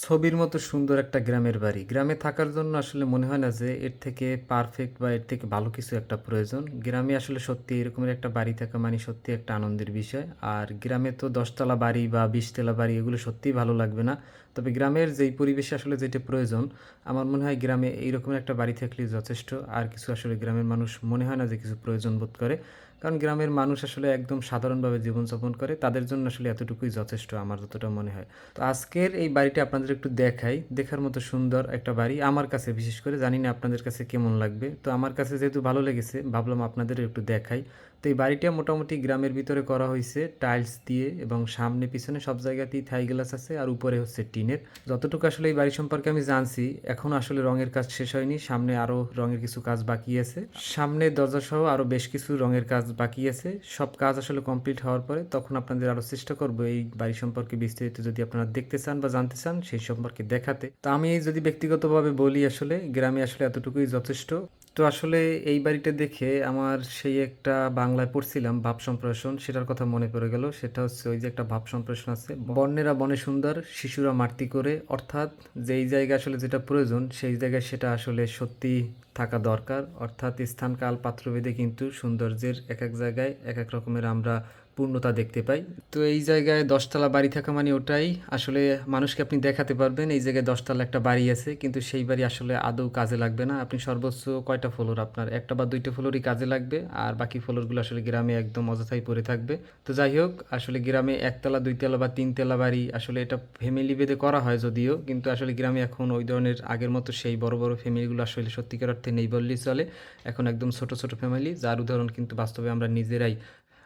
ছবির মতো সুন্দর একটা গ্রামের বাড়ি। গ্রামে থাকার জন্য আসলে মনে হয় না যে এর থেকে পারফেক্ট বা এর থেকে ভালো কিছু একটা প্রয়োজন। গ্রামে আসলে সত্যি এরকমের একটা বাড়ি থাকা মানে সত্যি একটা আনন্দের বিষয়। আর গ্রামে তো দশতলা বাড়ি বা বিশতলা বাড়ি এগুলো সত্যিই ভালো লাগবে না। তবে গ্রামের যেই পরিবেশে আসলে যেটা প্রয়োজন, আমার মনে হয় গ্রামে এইরকমের একটা বাড়ি থাকলে যথেষ্ট। আর কিছু আসলে গ্রামের মানুষ মনে হয় না যে কিছু প্রয়োজন বোধ করে। কারণ গ্রামের মানুষ আসলে একদম সাধারণভাবে জীবনযাপন করে, তাদের জন্য আসলে এতটুকুই যথেষ্ট আমার যতটা মনে হয়। তো আজকের এই বাড়িটা আপনাদের একটু দেখাই। দেখার মতো সুন্দর একটা বাড়ি আমার কাছে বিশেষ করে। জানি না আপনাদের কাছে কেমন লাগবে। তো আমার কাছে যেহেতু ভালো লেগেছে, ভাবলাম আপনাদের একটু দেখাই। তো এই বাড়িটা মোটামুটি গ্রামের ভিতরে করা হয়েছে টাইলস দিয়ে এবং সামনে পিছনে সব জায়গাতেই থাই গ্লাস আছে আর উপরে হচ্ছে টিনের। যতটুকু আসলে এই বাড়ি সম্পর্কে আমি জানছি, এখন আসলে রঙের কাজ শেষ হয়নি, সামনে আরও রঙের কিছু কাজ বাকি আছে। সামনে দরজা সহ আরও বেশ কিছু রঙের কাজ বাকি আছে। সব কাজ আসলে কমপ্লিট হওয়ার পরে তখন আপনাদের আরও চেষ্টা করব এই বাড়ি সম্পর্কে বিস্তারিত যদি আপনারা দেখতে চান বা জানতে চান সেই সম্পর্কে দেখাতে। তো আমি যদি ব্যক্তিগতভাবে বলি আসলে, গ্রামে আসলে এতটুকুই যথেষ্ট। তো আসলে এই বাড়িটা দেখে আমার সেই একটা বাংলায় পড়ছিলাম, ভাব সম্প্রসারণ। সেটার কথা মনে পড়ে গেল। সেটা হচ্ছে ওই যে একটা ভাব সম্প্রসারণ আছে। বর্ণেরা বনে সুন্দর, শিশুরা মারতি করে। অর্থাৎ যেই জায়গায় আসলে যেটা প্রয়োজন, সেই জায়গায় সেটা আসলে সত্যি থাকা দরকার। অর্থাৎ স্থান, কাল, পাত্রভেদে কিন্তু সৌন্দর্যের এক এক জায়গায় এক এক রকমের আমরা পূর্ণতা দেখতে পাই। তো এই জায়গায় দশতলা বাড়ি থাকা মানে ওটাই। আসলে মানুষকে আপনি দেখাতে পারবেন, এই জায়গায় দশতলা একটা বাড়ি আছে, কিন্তু সেই বাড়ি আসলে আদৌ কাজে লাগবে না। আপনি সর্বোচ্চ কয়টা ফ্লোর? আপনার একটা বা দুইটা ফ্লোরই কাজে লাগবে, আর বাকি ফ্লোরগুলো আসলে গ্রামে একদম অযথাই পড়ে থাকবে। তো যাই হোক, আসলে গ্রামে একতলা, দুইতলা বা তিনতলা বাড়ি, আসলে এটা ফ্যামিলি বেদে করা হয় যদিও, কিন্তু আসলে গ্রামে এখন ওই ধরনের আগের মতো সেই বড় বড় ফ্যামিলিগুলো আসলে সত্যিকার অর্থে নেই বললেই চলে। এখন একদম ছোট ছোট ফ্যামিলি যার উদাহরণ কিন্তু বাস্তবে আমরা নিজেরাই।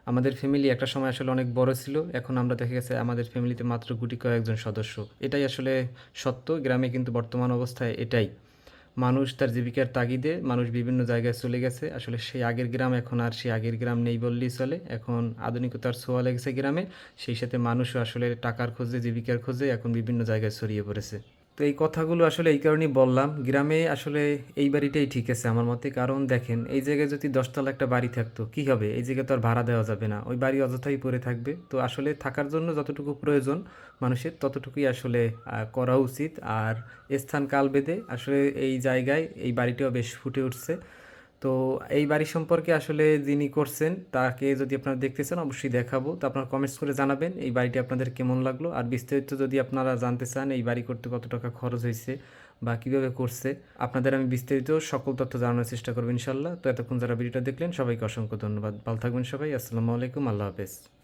আমাদের ফ্যামিলি একটা সময় আসলে অনেক বড় ছিল, এখন আমরা দেখা গেছে আমাদের ফ্যামিলিতে মাত্র গুটি কয়েকজন সদস্য। এটাই আসলে সত্য, গ্রামে কিন্তু বর্তমান অবস্থায় এটাই। মানুষ তার জীবিকার তাগিদে, মানুষ বিভিন্ন জায়গায় চলে গেছে। আসলে সেই আগের গ্রাম এখন আর সেই আগের গ্রাম নেই বললেই চলে। এখন আধুনিকতার ছোঁয়া লেগেছে গ্রামে, সেই সাথে মানুষও আসলে টাকার খোঁজে, জীবিকার খোঁজে এখন বিভিন্ন জায়গায় ছড়িয়ে পড়েছে। তো এই কথাগুলো আসলে এই কারণেই বললাম, গ্রামে আসলে এই বাড়িটাই ঠিক আছে আমার মতে। কারণ দেখেন, এই জায়গায় যদি দশতলা একটা বাড়ি থাকতো, কি হবে? এই জায়গায় তো আর ভাড়া দেওয়া যাবে না। ওই বাড়ি অযথাই পড়ে থাকবে। তো আসলে থাকার জন্য যতটুকু প্রয়োজন মানুষের, ততটুকুই আসলে করা উচিত। আর স্থান কাল বেঁধে আসলে এই জায়গায় এই বাড়িটাও বেশ ফুটে উঠছে। তো এই বাড়ি সম্পর্কে আসলে যিনি করছেন, তাকে যদি আপনারা দেখতে চান, অবশ্যই দেখাবো। তো আপনারা কমেন্টস করে জানাবেন এই বাড়িটি আপনাদের কেমন লাগল। আর বিস্তারিত যদি আপনারা জানতে চান, এই বাড়ি করতে কত টাকা খরচ হয়েছে বা কীভাবে করছে, আপনাদের আমি বিস্তারিত সকল তথ্য জানানোর চেষ্টা করব ইনশাল্লাহ। তো এতক্ষণ যারা ভিডিওটা দেখলেন, সবাইকে অসংখ্য ধন্যবাদ। ভালো থাকবেন সবাই। আসসালামু আলাইকুম। আল্লাহ হাফেজ।